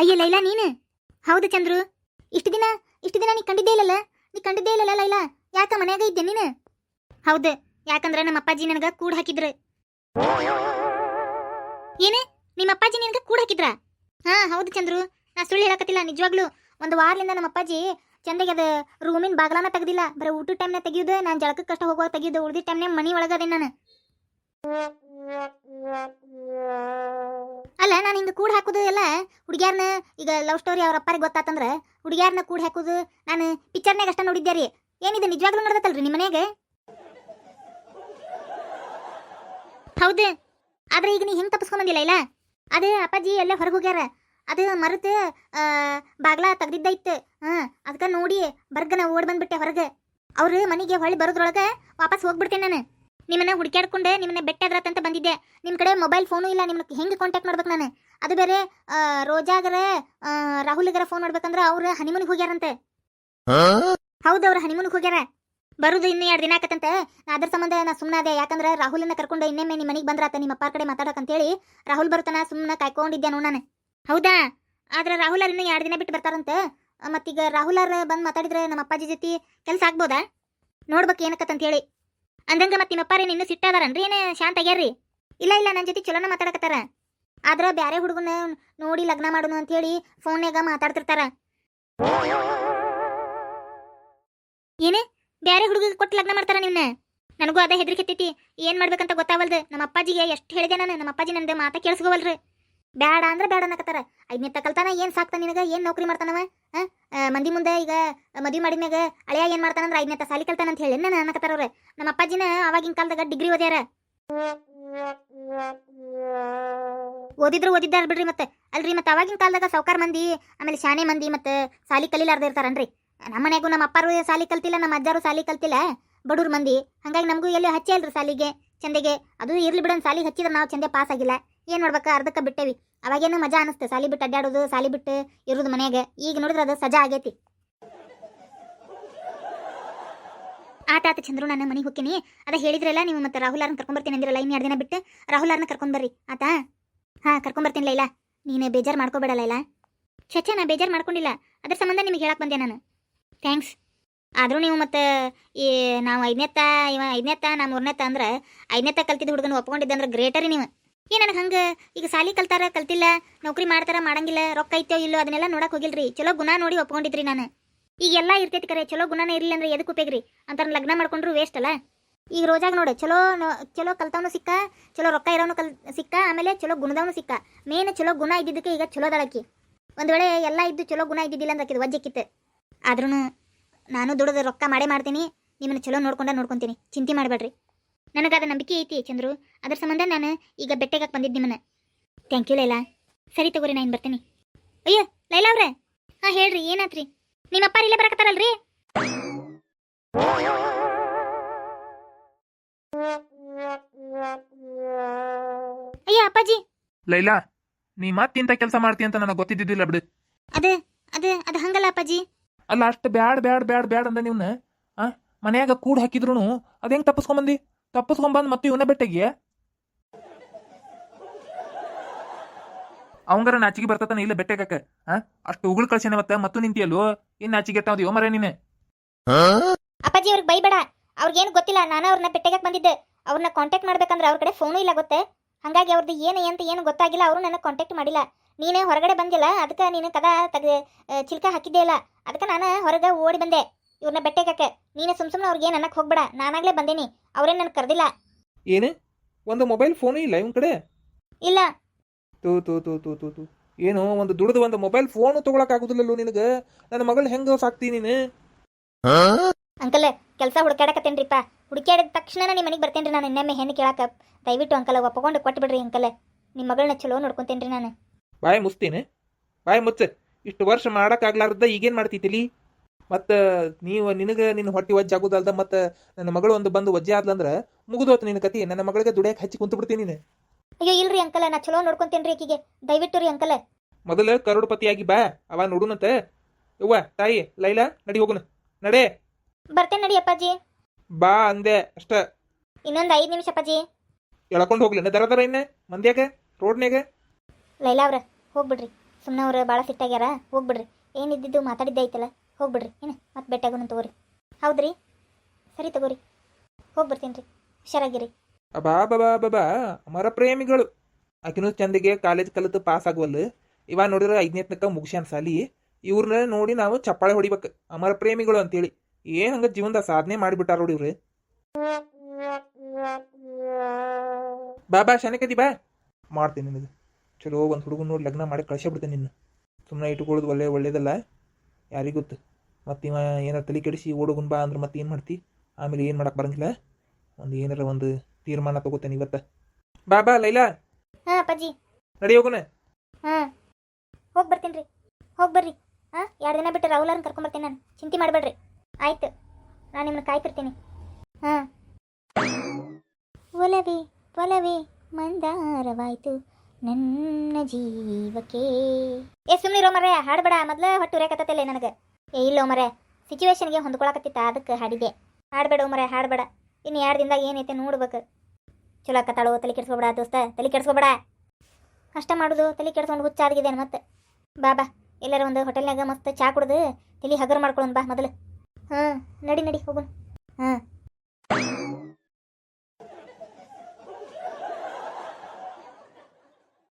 ಅಯ್ಯ ಲೈಲಾ, ನೀನು? ಹೌದು ಚಂದ್ರು. ಇಷ್ಟು ದಿನ ಇಷ್ಟು ದಿನ ನೀ ಕಂಡಿದ್ದೇ ಇಲ್ಲಲ್ಲ? ನೀ ಕಂಡಿದ್ದೇ ಇಲ್ಲಲ್ಲ ಲೈಲಾ? ಯಾಕ ಮನ್ಯಾಗ ಇದ್ದೆ ನೀನು? ಹೌದು, ಯಾಕಂದ್ರೆ ನಮ್ಮ ಅಪ್ಪಾಜಿ ನನಗ ಕೂಡ ಹಾಕಿದ್ರು. ಏನೇ? ನಿಮ್ಮ ಅಪ್ಪಾಜಿ ನಿನಗ ಕೂಡ ಹಾಕಿದ್ರ? ಹಾ, ಹೌದು ಚಂದ್ರು. ನಾ ಸುಳ್ಳು ಹೇಳಕತ್ತಿಲ್ಲ, ನಿಜವಾಗ್ಲೂ. ಒಂದು ವಾರದಿಂದ ನಮ್ಮ ಅಪ್ಪಾಜಿ ಚಂದಗೆ ಅದು ರೂಮಿನ ಬಾಗ್ಲಾನ ತೆಗ್ದಿಲ್ಲ. ಬರೀ ಊಟದ ಟೈಮ್ನ ತೆಗಿಯೋದು, ನಾನು ಜಳಕಕ್ಕೆ ಕಷ್ಟ ಹೋಗುವಾಗ ತೆಗಿಯೋದು ಉಳಿದ ಟೈಮ್ನಾಗ ಮನಿ ಒಳಗದೆ ನಾನು. ಅಲ್ಲ, ನಾನು ಹಿಂಗೆ ಕೂಡ ಹಾಕೋದು ಎಲ್ಲ ಹುಡುಗಿಯಾರನ್ನ ಈಗ ಲವ್ ಸ್ಟೋರಿ ಅವ್ರ ಅಪ್ಪಾರಿಗೆ ಗೊತ್ತಾತಂದ್ರೆ ಹುಡುಗಿಯಾರನ್ನ ಕೂಡ ಹಾಕೋದು ನಾನು ಪಿಕ್ಚರ್ನಾಗ ಅಷ್ಟ ನೋಡಿದ್ದೆ ರೀ. ಏನಿದೆ, ನಿಜವಾಗ್ಲೂ ನಡೆದತ್ತಲ್ರಿ ನಿಮ್ಮ ಮನೆಗೆ ಹೌದು. ಆದ್ರೆ ಈಗ ನೀ ಹೆಂಗ್ ತಪ್ಪಿಸ್ಕೊಂಬಂದಿಲ್ಲ ಇಲ್ಲ? ಅದು ಅಪ್ಪಾಜಿ ಎಲ್ಲ ಹೊರಗೆ ಹೋಗ್ಯಾರ. ಅದು ಮರೆತು ಬಾಗ್ಲ ತೆಗ್ದಿದ್ದೈತೆ. ಹಾಂ ಅದಕ್ಕೆ ನೋಡಿ ಬರ್ಗನ ಓಡ್ ಬಂದ್ಬಿಟ್ಟೆ ಹೊರಗೆ. ಅವರು ಮನೆಗೆ ಹೊಳ್ಳಿ ಬರೋದ್ರೊಳಗೆ ವಾಪಸ್ ಹೋಗ್ಬಿಡ್ತೇನೆ ನಾನು. ನಿಮ್ಮನ್ನ ಹುಡುಕ್ಯಾಡ್ಕೊಂಡೆ ನಿಮ್ಮನ್ನ ಬೆಟ್ಟಾದ್ರತ್ತಂತ ಬಂದಿದ್ದೆ. ನಿಮ್ಮ ಕಡೆ ಮೊಬೈಲ್ ಫೋನು ಇಲ್ಲ ನಿಮ್ಮನ್ನ ಹೆಂಗೆ ಕಾಂಟ್ಯಾಕ್ಟ್ ಮಾಡ್ಬೇಕು ನಾನು? ಅದು ಬೇರೆ ರೋಜಾಗರ ಆ, ರಾಹುಲ್ಗರ ಫೋನ್ ಮಾಡ್ಬೇಕಂದ್ರೆ ಅವ್ರು ಹನಿಮೂನಿಗೆ ಹೋಗ್ಯಾರಂತೆ. ಹೌದು ಅವ್ರು ಹನಿಮೂನಿಗೆ ಹೋಗ್ಯಾರ. ಬರುದು ಇನ್ನು ಎರಡು ದಿನ ಆಕತ್ತಂತೆ. ಅದ್ರ ಸಂಬಂಧ ನಾ ಸುಮ್ಮನಾದೆ ಯಾಕಂದ್ರೆ ರಾಹುಲನ್ನ ಕರ್ಕೊಂಡು ಇನ್ನೊಮ್ಮೆ ನಿಮ್ಮ ಮನೆಗೆ ಬಂದ್ರಾತ ನಿಮ್ಮ ಅಪ್ಪ ಕಡೆ ಮಾತಾಡಕಂತೇಳಿ ರಾಹುಲ್ ಬರ್ತಾನ ಸುಮ್ಮನೆ ಕಾಯ್ಕೊಂಡಿದ್ದೆ ನೋ ನಾನು. ಹೌದಾ? ಆದ್ರೆ ರಾಹುಲ್ ಅವ್ರು ಇನ್ನೂ ಎರಡು ದಿನ ಬಿಟ್ಟು ಬರ್ತಾರಂತೆ. ಮತ್ತೀಗ ರಾಹುಲ್ ಅವ್ರ ಬಂದು ಮಾತಾಡಿದ್ರೆ ನಮ್ಮ ಅಪ್ಪಾಜಿ ಜೊತೆ ಕೆಲಸ ಆಗ್ಬೋದಾ? ನೋಡ್ಬೇಕು ಏನಕ್ಕತ್ತಂತ ಹೇಳಿ ಅಂದಂಗ ಮತ್ತೆ ನಿಮ್ಮಪ್ಪಾರಿ ನಿನ್ನ ಸಿಟ್ಟಾದಾರನ್ರಿ? ಏನೇ ಶಾಂತ ಆಗ್ಯಾರ್ರಿ? ಇಲ್ಲ ಇಲ್ಲ ನನ್ನ ಜೊತೆ ಚಲೋನ ಮಾತಾಡಕತ್ತಾರ. ಆದ್ರ ಬ್ಯಾರೆ ಹುಡುಗನ ನೋಡಿ ಲಗ್ನ ಮಾಡೋನು ಅಂತ ಹೇಳಿ ಫೋನ್ಯಾಗ ಮಾತಾಡ್ತಿರ್ತಾರ. ಏನೇ? ಬ್ಯಾರೆ ಹುಡುಗ ಕೊಟ್ಟು ಲಗ್ನ ಮಾಡ್ತಾರ ನಿನ್ನ? ನನಗೂ ಅದ ಹೆದರಿಕೆತ್ತೈತಿ ಏನ್ ಮಾಡ್ಬೇಕಂತ ಗೊತ್ತಾವಲ್ದು. ನಮ್ಮ ಅಪ್ಪಾಜಿಗೆ ಎಷ್ಟು ಹೇಳಿದೆ ನಾನು. ನಮ್ಮ ಅಪ್ಪಾಜಿ ನಂದು ಮಾತಾ ಕೇಳಿಸ್ಕೋವಲ್ರಿ. ಬ್ಯಾಡ ಅಂದ್ರೆ ಬ್ಯಾಡ ಅನ್ನಕತ್ತಾರ. ಐದನೇ ತಕಲ್ತಾನ ಏನು ಸಾಕ್ತಾನ ನಿನಗ? ಏನು ನೌಕರಿ ಮಾಡ್ತಾನವ ಮಂದಿ ಮುಂದೆ ಈಗ ಮದುವೆ ಮಾಡಿದ ಮ್ಯಾಗ ಅಳಿಯ ಏನು ಮಾಡ್ತಾನಂದ್ರೆ ಐದನೇ ಸಾಲಿ ಕಲ್ತಾನ ಅಂತ ಹೇಳಿ ನಾನು ಅನ್ನಕತ್ತಾರ ಅವ್ರೆ. ನಮ್ಮ ಅಪ್ಪಾಜಿನ ಅವಾಗಿನ ಕಾಲದಾಗ ಡಿಗ್ರಿ ಓದ್ಯಾರ. ಓದಿದ್ರು ಓದಿದ್ದಾರ ಬಿಡ್ರಿ ಮತ್ತೆ. ಅಲ್ರಿ ಮತ್ತೆ ಅವಾಗಿನ ಕಾಲದಾಗ ಸಾವ್ಕಾರ ಮಂದಿ, ಆಮೇಲೆ ಶಾನೆ ಮಂದಿ ಮತ್ತೆ ಸಾಲಿ ಕಲಿಲಾರ್ದ ಇರ್ತಾರನ್ರಿ. ನಮ್ಮ ಮನೆಗೂ ನಮ್ಮ ಅಪ್ಪಾರು ಸಾಲಿ ಕಲ್ತಿಲ್ಲ, ನಮ್ಮ ಅಜ್ಜಾರು ಸಾಲಿ ಕಲ್ತಿಲ್ಲ. ಬಡೂರ್ ಮಂದಿ. ಹಂಗಾಗಿ ನಮಗೂ ಎಲ್ಲಿ ಹಚ್ಚಿ ಅಲ್ರಿ ಸಾಲಿಗೆ, ಚಂದಗೆ. ಅದು ಇರ್ಲಿ ಬಿಡೋನ್ ಸಾಲಿಗೆ ಹಚ್ಚಿದ್ರೆ ನಾವು ಚಂದೆ ಪಾಸ್ ಆಗಿಲ್ಲ ಏನ್ ಮಾಡ್ಬೇಕು? ಅರ್ಧಕ್ಕೆ ಬಿಟ್ಟೇವಿ. ಅವಾಗೇನು ಮಜಾ ಅನಿಸ್ತು. ಸಾಲಿ ಬಿಟ್ಟು ಅಡ್ಡಾಡೋದು ಸಾಲಿ ಬಿಟ್ಟು ಇರೋದು ಮನ್ಯಾಗ. ಈಗ ನೋಡಿದ್ರೆ ಅದು ಸಜಾ ಆಗೈತಿ. ಆತ ಆತ ಚಂದ್ರು ನಾನು ಮನೆಗೆ ಹೋಗ್ತೀನಿ ಅದ ಹೇಳಿದ್ರಲ್ಲ, ನೀವು ಮತ್ತೆ ರಾಹುಲ್ ಅವ್ರನ್ನ ಕರ್ಕೊಂಬರ್ತೀನಿ ಅಂದಿರಲ್ಲ ಇನ್ನು ಎರಡು ದಿನ ಬಿಟ್ಟು ರಾಹುಲ್ ಅವ್ರನ್ನ ಕರ್ಕೊಂಬರ್ರಿ. ಆತಾ? ಹಾಂ, ಕರ್ಕೊಂಬರ್ತೀನಿ ಲೈಲಾ. ನೀನು ಬೇಜಾರು ಮಾಡ್ಕೋಬೇಡ ಇಲ್ಲ ಚಚ್ಚ ನಾ ಬೇಜಾರು ಮಾಡ್ಕೊಂಡಿಲ್ಲ. ಅದ್ರ ಸಂಬಂಧ ನಿಮಗೆ ಹೇಳಕ್ ಬಂದೆ ನಾನು. ಥ್ಯಾಂಕ್ಸ್. ಆದರೂ ನೀವು ಮತ್ತೆ ಈ ನಾವು ಐದನೇತ್ತ ಇವ ಐದನೇತ್ತ ನಾ ಮೂರನೇತ್ತ ಅಂದ್ರೆ ಐದನೇತ್ತ ಕಲ್ತಿದ್ದ ಹುಡುಗನ ಒಪ್ಕೊಂಡಿದ್ದೆ ಅಂದ್ರೆ ಗ್ರೇಟರಿ ನೀವು. ಏ ನನಗೆ ಹಂಗೆ? ಈಗ ಸಾಲಿ ಕಲ್ತಾರ, ಕಲ್ತಿಲ್ಲ, ನೌಕರಿ ಮಾಡ್ತಾರ, ಮಾಡಂಗಿಲ್ಲ, ರೊಕ್ಕ ಐತೋ ಇಲ್ಲೋ ಅದನ್ನೆಲ್ಲ ನೋಡಕ್ ಹೋಗಿಲ್ರಿ. ಚಲೋ ಗುಣ ನೋಡಿ ಒಪ್ಕೊಂಡಿದ್ರಿ ನಾನು. ಈಗ ಎಲ್ಲ ಇರ್ತೈತಿ ಕರೆ, ಚಲೋ ಗುಣನೇ ಇರಲಿಲ್ಲ ಅಂದ್ರೆ ಎದಕ್ಕೆ ಉಪಯೋಗ್ರಿ? ಅಂತಾರ ಲಗ್ನ ಮಾಡ್ಕೊಂಡ್ರು ವೇಸ್ಟ್ ಅಲ್ಲ? ಈಗ ರೋಜಾಗ ನೋಡಿ, ಚಲೋ ಚಲೋ ಕಲ್ತವನು ಸಿಕ್ಕ, ಚಲೋ ರೊಕ್ಕ ಇರೋನು ಕಲ್, ಸಿಕ್ಕ, ಆಮೇಲೆ ಚಲೋ ಗುಣದವನು ಸಿಕ್ಕ. ಮೇನ್ ಚಲೋ ಗುಣ ಇದ್ದಿದ್ದಕ್ಕೆ ಈಗ ಚಲೋ ದಳಕಿ. ಒಂದು ವೇಳೆ ಎಲ್ಲ ಇದ್ದು ಚಲೋ ಗುಣ ಇದ್ದಿದ್ದಿಲ್ಲ ಅಂದ್ರೆ ಆಕಿದ್ ವಜ್ಜಕ್ಕಿತ್ತು ಆದ್ರೂ ನಾನು ದುಡ್ದು ರೊಕ್ಕ ಮಾಡೇ ಮಾಡ್ತೀನಿ, ನಿಮ್ಮನ್ನ ಚಲೋ ನೋಡ್ಕೊಂಡ ನೋಡ್ಕೊಂತೀನಿ. ಚಿಂತೆ ಮಾಡಬೇಡ್ರಿ. ನನಗದ ನಂಬಿಕೆ ಐತಿ ಚಂದ್ರು. ಅದರ ಸಂಬಂಧ ನಾನು ಈಗ ಬೆಟ್ಟೆಗಾಕ್ ಬಂದಿದ್ದು ನಿಮ್ಮನ್ನ. Thank you Laila. ಸರಿ ತಗೋರಿ ನಾನು ಬರ್ತೀನಿ. ಅಯ್ಯೋ ಲೈಲಾ ಅವ್ರೆ. ಹಾಂ ಹೇಳ್ರಿ ಏನಾತ್ರಿ? ನಿಮ್ಮ ಅಪ್ಪ ಇಲ್ಲೇ ಬರಕತ್ತಾರಲ್ರಿ? ಅಯ್ಯ ಅಪ್ಪಾಜಿ. ಲೈಲಾ ನೀ ಮತ್ತಿಂತ ಕೆಲಸ ಮಾಡ್ತಿ ಅಂತ ನನಗೆ ಗೊತ್ತಿದ್ದಿದ್ದಿಲ್ಲ ಬಿಡು. ಅದೇ ಅದೇ ಅದು ಹಂಗಲ್ಲ ಅಪ್ಪಾಜಿ. ಅಲ್ಲ ಅಷ್ಟು ಬ್ಯಾಡ್ ಬ್ಯಾಡ್ ಬ್ಯಾಡ್ ಬ್ಯಾಡ್ ಅಂದ ನೀವ್ನ. ಆ ಮನ್ಯಾಗ ಕೂಡ್ ಹಾಕಿದ್ರು ಅದ ಹೆಂಗ್ ತಪ್ಪಿಸ್ಕೊಂಬಂದಿ ತಪ್ಪಿಸ್ಕೊಂಬಂದ್ ಮತ್ತೆ ಇವನ ಬೆಟ್ಟಗೆ. ಅವಂಗಾರ ನಾಚಿಗೆ ಬರ್ತತಾನ ಇಲ್ಲ ಬೆಟ್ಟಗಾಕ ಆ? ಅಷ್ಟು ಉಗುಳು ಕಳ್ಸೇನೆ ಮತ್ತೆ, ಮತ್ತು ನಿಂತಿಯಲ್ಲೋ? ಇನ್ ನಾಚಿಗೆ ಎತ್ತಾವದಿ ಮರ ನೀನೆ? ಅಪ್ಪಾಜಿ ಅವ್ರಿಗೆ ಬೈಬೇಡ. ಅವ್ರಿಗೇನು ಗೊತ್ತಿಲ್ಲ, ನಾನು ಅವ್ರನ್ನ ಭೇಟಿಯಾಗಕ್ಕೆ ಬಂದಿದ್ದೆ. ಅವ್ರನ್ನ ಕಾಂಟ್ಯಾಕ್ಟ್ ಮಾಡ್ಬೇಕಂದ್ರೆ ಅವ್ರ ಕಡೆ ಫೋನು ಇಲ್ಲ ಗೊತ್ತೆ. ಹಂಗಾಗಿ ಅವ್ರದ್ದು ಏನು ಅಂತ ಏನು ಗೊತ್ತಾಗಿಲ್ಲ. ಅವರು ನನ್ನ ಕಾಂಟ್ಯಾಕ್ಟ್ ಮಾಡಿಲ್ಲ. ನೀನೇ ಹೊರಗಡೆ ಬಂದಿಲ್ಲ ಅದಕ್ಕೆ ನೀನು ಕದ ತೆಗೆ ಚಿಲ್ಕ ಹಾಕಿದ್ದೇ ಇಲ್ಲ ಅದಕ್ಕೆ ನಾನು ಹೊರಗೆ ಓಡಿ ಬಂದೆ. ಇವ್ರನ್ನ ಬೆಟ್ಟೆಗಕ್ಕೆ ನೀನು ಸುಮ್ ಸುಮ್ಮನೆ ಅವ್ರಿಗೆ ಏನು ಅನ್ನಕ್ಕೆ ಹೋಗ್ಬೇಡ. ನಾನಾಗಲೇ ಬಂದೇನಿ. ಅವ್ರೇನು ನನಗೆ ಕರೆದಿಲ್ಲ. ಏನು? ಒಂದು ಮೊಬೈಲ್ ಫೋನು ಇಲ್ಲ ಇವನ್ ಕಡೆ? ಇಲ್ಲ. ತೂ ತೂ ತೂ ತೂ ತೂ ತೂ. ಏನು ಒಂದು ದುಡ್ದು ಒಂದು ಮೊಬೈಲ್ ಫೋನು ತಗೊಳಕ್ ನಿನಗೆ ನಿನಗ? ನನ್ನ ಮಗಳು ಹೆಂಗ್ ಸಾಕ್ತಿ ನೀನು? ಅಂಕಲ್ ಕೆಲಸ ಹುಡುಕಾಡಕತ್ತೇನ್ರಿಪ್ಪ ಹುಡುಕಾಡಿದ ತಕ್ಷಣ ನಿಮ್ಮ ಮನೆಗೆ ಬರ್ತೇನ್ರಿ ನಾನು. ಇನ್ನೊಮ್ಮೆ ಹೆಣ್ಣು ಕೇಳಾಕ ದಯವಿಟ್ಟು ಅಂಕಲ್ ಒಪ್ಕೊಂಡು ಕೊಟ್ಬಿಡ್ರಿ ಅಂಕಲ್. ನಿಮ್ಮ ಮಗಳನ್ನ ಚಲೋ ನೋಡ್ಕೊಂತೇನ್ರಿ ನಾನು. ಬಾಯಿ ಮುಸ್ತೀನಿ ಬಾಯಿ ಮುಚ್ಚ. ಇಷ್ಟು ವರ್ಷ ಮಾಡೋಕ್ಕಾಗ್ಲಾರ್ದ ಈಗೇನ್ ಮಾಡ್ತಿದ್ದಿಲಿ? ಮತ್ತ ನೀವು ನಿನಗೆ ನಿನ್ನ ಹೊಟ್ಟಿ ವಜ್ಜೆ ಆಗುದಲ್ದ ಮತ್ತು ನನ್ನ ಮಗಳು ಒಂದು ಬಂದು ವಜ್ಜೆ ಆದ್ಲಂದ್ರ ಮುಗಿದೋತು ನಿನ್ನ ಕತಿ ನನ್ನ ಮಗಳಿಗೆ ದುಡಿಯಕ್ಕೆ ಹಚ್ಚಿ ಕುಂತು ಬಿಡ್ತೀನಿ ನೀನು. ಅಯ್ಯೋ ಇಲ್ರಿ ಅಂಕಲ್ ನಾ ಚಲೋ ನೋಡ್ಕೊಂತೇನ್ರಿ ಆಕಿಗೆ ದಯವಿಟ್ಟು ರೀ ಅಂಕಲ್. ಮೊದಲು ಕರೋಡ್ಪತಿಯಾಗಿ ಬಾ ಅವ ನೋಡುನಂತ. ಯವ್ವ ತಾಯಿ ಲೈಲಾ ನಡಿ ಹೋಗುನ. ನಡೆ. ಬರ್ತೇನೆ ನಡಿ ಅಪ್ಪಾಜಿ. ಬಾ ಅಂದೆ ಅಷ್ಟ. ಇನ್ನೊಂದು ಐದು ನಿಮಿಷ ಅಪ್ಪಾಜಿ. ಎಳ್ಕೊಂಡು ಹೋಗ್ಲಿ ದರ ದರ ಇನ್ನ ಮಂದ್ಯಾಗ ರೋಡ್ನ್ಯಾಗ. ಲೈಲಾ ಅವ್ರ ಹೋಗ್ಬಿಡ್ರಿ. ಸುಮ್ಮನೆ ಅವ್ರು ಭಾಳ ಸಿಟ್ಟಾಗ್ಯಾರ ಹೋಗ್ಬಿಡ್ರಿ. ಏನಿದ್ದಿದ್ದು ಮಾತಾಡಿದ್ದೆ ಐತಲ್ಲ. ಹೋಗ್ಬಿಡ್ರಿ, ಏನು? ಮತ್ತೆ ಬೆಟ್ಟಾಗೋನು ತಗೋರಿ. ಹೌದ್ರಿ? ಸರಿ ತಗೋರಿ. ಹೋಗ್ಬಿಡ್ತೀನಿ ರೀ ಹುಷಾರಾಗಿರಿ ಅಬಾ ಬಾಬಾ ಬಾಬಾ ಅಮರ ಪ್ರೇಮಿಗಳು. ಆಕಿನೂ ಚಂದಿಗೆ ಕಾಲೇಜ್ ಕಲಿತು ಪಾಸ್ ಆಗುವಲ್ಲ. ಇವ ನೋಡಿದ್ರೆ ಐದನೇ ತನಕ ಮುಗಿಸ್ಯಾನ ಸಾಲಿ. ಇವ್ರನ್ನ ನೋಡಿ ನಾವು ಚಪ್ಪಾಳೆ ಹೊಡಿಬೇಕು. ಅಮರ ಪ್ರೇಮಿಗಳು ಅಂತೇಳಿ. ಏನು ಹಂಗ ಜೀವನದ ಸಾಧನೆ ಮಾಡಿಬಿಟ್ಟಾರ ನೋಡಿ ಇವ್ರು. ಬಾ ಬಾ ಬಾ. ಮಾಡ್ತೀನಿ ನಿನಗೆ. ಚಲೋ ಒಂದು ಹುಡುಗನ ನೋಡಿ ಲಗ್ನ ಮಾಡಿ ಕಳ್ಸೇ ನಿನ್ನ. ಸುಮ್ಮನೆ ಇಟ್ಕೊಳ್ಳೋದು ಒಳ್ಳೆ, ಒಳ್ಳೇದಲ್ಲ. ಯಾರಿಗೂ ಗೊತ್ತು? ಮತ್ತೆ ಇವ ಏನಾರು ತಲೆ ಕೆಡಿಸಿ ಓಡುಗುನ್ ಬಾ ಅಂದ್ರೆ ಮತ್ತೆ ಏನು ಮಾಡ್ತಿ? ಆಮೇಲೆ ಏನು ಮಾಡಕ್ಕೆ ಬರಂಗಿಲ್ಲ? ಒಂದು ಏನಾರ ಒಂದು ತೀರ್ಮಾನ ತಗೋತೇನೆ ಇವತ್ತು. ಬಾ ಬಾ ಲೈಲಾ. ಹಾಂ ಅಪ್ಪಾಜಿ. ನಡಿ ಹೋಗೋಣ ಹಾಂ. ಹೋಗಿ ಬರ್ತೀನಿ ರೀ ಹೋಗಿ ಬರ್ರಿ. ಹಾಂ ಎರಡು ದಿನ ಬಿಟ್ಟು ರಾಹುಲರ್ನ ಕರ್ಕೊಂಬರ್ತೀನಿ ನಾನು. ಚಿಂತೆ ಮಾಡಬೇಡ್ರಿ. ಆಯ್ತು. ನಾನು ನಿಮ್ಮನ್ನ ಕಾಯ್ತಿರ್ತೀನಿ. ಹಾಂ. ಒಲವೇ ಒಲವೇ ಮಂದಾರವಾಯ್ತು ನನ್ನ ಜೀವಕ್ಕೆ. ಏ ಸುಮ್ಮನೆ ರೋಮರೇ ಹಾಡಬೇಡ. ಮೊದ್ಲು ಹೊಟ್ಟು ಉರಿಯಾಕತ್ತಲ್ಲ ನನಗೆ. ಏ, ಇಲ್ಲ ಮರೆ ಸಿಚುವೇಶನ್ಗೆ ಹೊಂದ್ಕೊಳಕತ್ತಿತ್ತ ಅದಕ್ಕೆ ಹಾಡಿದೆ ಹಾಡಬೇಡ ಮರೆ ಹಾಡಬೇಡ. ಇನ್ನು ಎರಡು ದಿನದಾಗ ಏನೈತೆ ನೋಡ್ಬೇಕು. ಚಲೋ ಕತ್ತಾಳು ತಲೆ ಕೆಡ್ಸ್ಕೊಬೇಡ ದೋಸ್ತ, ತಲೆ ಕೆಡ್ಸ್ಕೊಬೇಡ. ಕಷ್ಟ ಮಾಡೋದು, ತಲೆ ಕೆಡ್ಸ್ಕೊಂಡು ಹುಚ್ಚಾದಗಿದೆ ಮತ್ತೆ. ಬಾ ಬಾ. ಎಲ್ಲರ ಒಂದು ಹೋಟೆಲ್ನಾಗ ಮಸ್ತ್ ಚಾ ಕುಡ್ದು ತಲೆ ಹಗರ್ ಮಾಡ್ಕೊಳ್ಳೋಣ ಬಾ ಮೊದಲು. ಹಾಂ ನಡಿ ನಡಿ, ಹೋಗೋಣ. ಹಾಂ